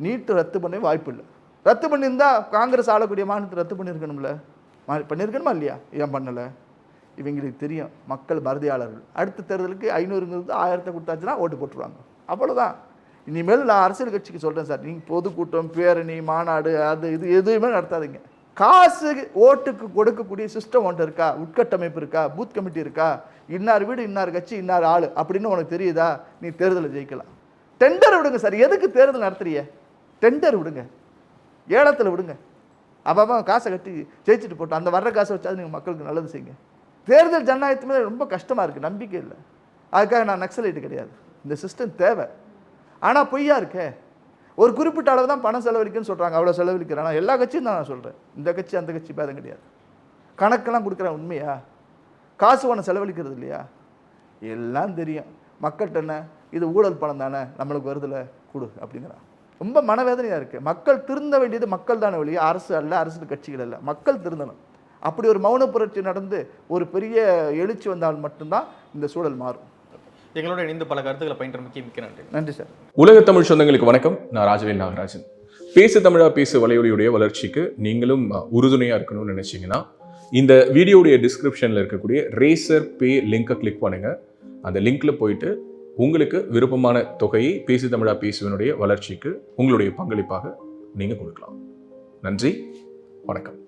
நீட்டு ரத்து பண்ண வாய்ப்பு இல்லை. ரத்து பண்ணியிருந்தா காங்கிரஸ் ஆளக்கூடிய மாநிலத்தை ரத்து பண்ணியிருக்கணும்ல. பண்ணியிருக்கணுமா இல்லையா? ஏன் பண்ணலை? இவங்களுக்கு தெரியும் மக்கள் மறதியாளர்கள் அடுத்த தேர்தலுக்கு ஐநூறுங்கிறது ஆயிரத்தை கொடுத்தாச்சுன்னா ஓட்டு போட்டுருவாங்க. அவ்வளோதான் இனிமேல் நான் அரசியல் கட்சிக்கு சொல்கிறேன் சார். நீங்கள் பொதுக்கூட்டம் பேரணி மாநாடு அது இது எதுவுமே நடத்தாதீங்க. காசு ஓட்டுக்கு கொடுக்கக்கூடிய சிஸ்டம் ஒன்று இருக்கா? உட்கட்டமைப்பு இருக்கா? பூத் கமிட்டி இருக்கா? இன்னார் வீடு இன்னார் கட்சி இன்னார் ஆள் அப்படின்னு உனக்கு தெரியுதா? நீ தேர்தலை ஜெயிக்கலாம். டெண்டர் விடுங்க சார். எதுக்கு தேர்தல் நடத்துறிய டெண்டர் விடுங்க. ஏலத்தில் விடுங்க. அப்போ காசை கட்டி ஜெயிச்சுட்டு போட்டோம் அந்த வர்ற காசை வச்சாது நீங்கள் மக்களுக்கு நல்லது செய்யுங்க. தேர்தல் ஜனநாயகத்து மேலே ரொம்ப கஷ்டமாக இருக்குது நம்பிக்கை இல்லை. அதுக்காக நான் நக்சலைட்டு கிடையாது. இந்த சிஸ்டம் தேவை. ஆனால் பொய்யா இருக்கே. ஒரு குறிப்பிட்ட அளவு தான் பணம் செலவழிக்குன்னு சொல்கிறாங்க அவ்வளோ செலவழிக்கிறேன். ஆனால் எல்லா கட்சியும் தான் நான் சொல்கிறேன் இந்த கட்சி அந்த கட்சி பேதம் கிடையாது. கணக்கெல்லாம் கொடுக்குறேன் உண்மையா? காசு பணம் செலவழிக்கிறது இல்லையா? எல்லாம் தெரியும். மக்கள்கிட்ட என்ன? இது ஊழல் பணம் தானே நம்மளுக்கு வருதுல கொடு அப்படிங்கிறான். ரொம்ப மனவேதனையாக இருக்குது மக்கள் திருந்த வேண்டியது மக்கள் தானே வெளியே அரசு அல்ல அரசு கட்சிகள் அல்ல. மக்கள் திருந்தணும். அப்படி ஒரு மௌன புரட்சி நடந்து ஒரு பெரிய எழுச்சி வந்தால் மட்டும்தான் இந்த சூழல் மாறும். எங்களோட இணைந்து பல கருத்துக்களை பயின்றமைக்கு மிக்க நன்றி. நன்றி சார். உலக தமிழ் சொந்தங்களுக்கு வணக்கம். நான் ராஜவேல் நாகராஜன். பேசு தமிழா பேசு வலையொலியுடைய வளர்ச்சிக்கு நீங்களும் அஹ், உறுதுணையா இருக்கணும்னு நினைச்சீங்கன்னா இந்த வீடியோடைய டிஸ்கிரிப்ஷன்ல இருக்கக்கூடிய ரேசர் பே லிங்கை கிளிக் பண்ணுங்க. அந்த லிங்க்ல போயிட்டு உங்களுக்கு விருப்பமான தொகையை பேசு தமிழா பேசுவனுடைய வளர்ச்சிக்கு உங்களுடைய பங்களிப்பாக நீங்க கொடுக்கலாம். நன்றி வணக்கம்.